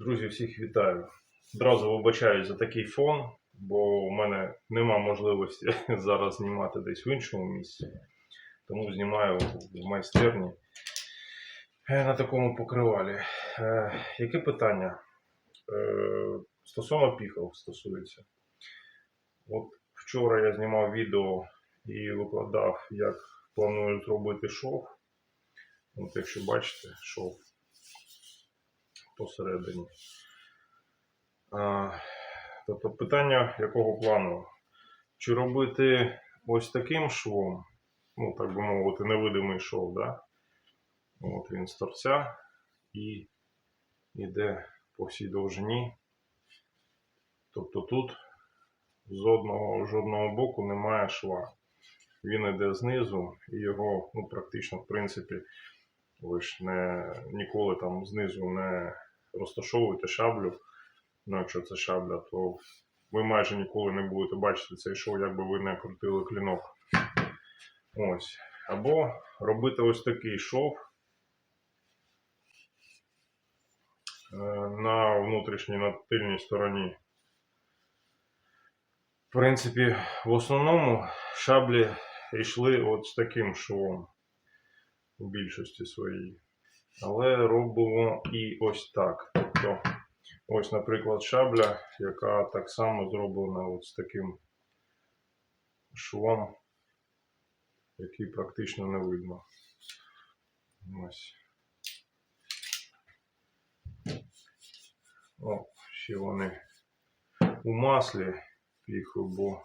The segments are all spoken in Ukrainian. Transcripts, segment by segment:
Друзі, всіх вітаю. Одразу вибачаюсь за такий фон, бо у мене нема можливості зараз знімати десь в іншому місці. Тому знімаю в майстерні е, на такому покривалі. Е, Яке питання? Е, Стосовно піхов стосується. От вчора я знімав відео і викладав, як планую зробити шов. От якщо бачите, шов посередині. Тобто питання якого плану? Чи робити ось таким швом, ну, так би мовити, невидимий шов, да? От він з торця і йде по всій довжині. Тобто тут з одного жодного боку немає шва. Він йде знизу і його ну, практично, в принципі, ви ж не, ніколи там знизу не розташовуєте шаблю. Ну, якщо це шабля, то ви майже ніколи не будете бачити цей шов, якби ви не крутили клінок. Ось. Або робити ось такий шов е, на внутрішній, на тильній стороні. В принципі, в основному шаблі йшли от з таким швом у більшості своїй. Але робимо і ось так. Тобто, ось, наприклад, шабля, яка так само зроблена от з таким швом, який практично не видно. Ось. О, ще вони у маслі піху, бо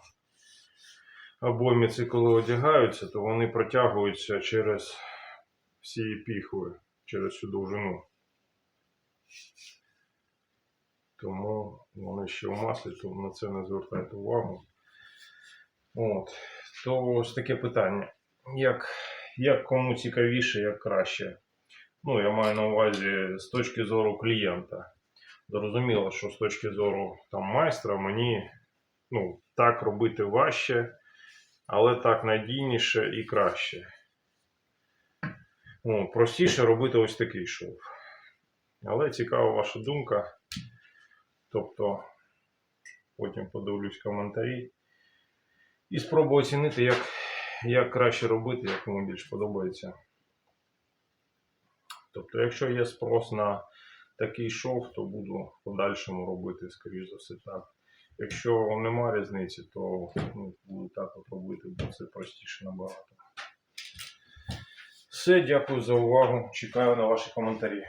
обоймиці, коли одягаються, то вони протягуються через всі піхви, через всю довжину. Тому вони ще в маслі, то на це не звертайте увагу. От. То ось таке питання. Як, як кому цікавіше, як краще. Ну, я маю на увазі з точки зору клієнта. Зрозуміло, що з точки зору там, майстра мені ну, так робити важче, але так надійніше і краще. Ну, простіше робити ось такий шов. Але цікава ваша думка. Тобто, потім подивлюсь коментарі. І спробую оцінити, як, як краще робити, як кому більш подобається. Тобто, якщо є спрос на такий шов, то буду в подальшому робити, скоріш за все, так. Якщо нема різниці, то ну, буду так от робити, бо це простіше набагато. Все, дякую за увагу. Чекаю на ваші коментарі.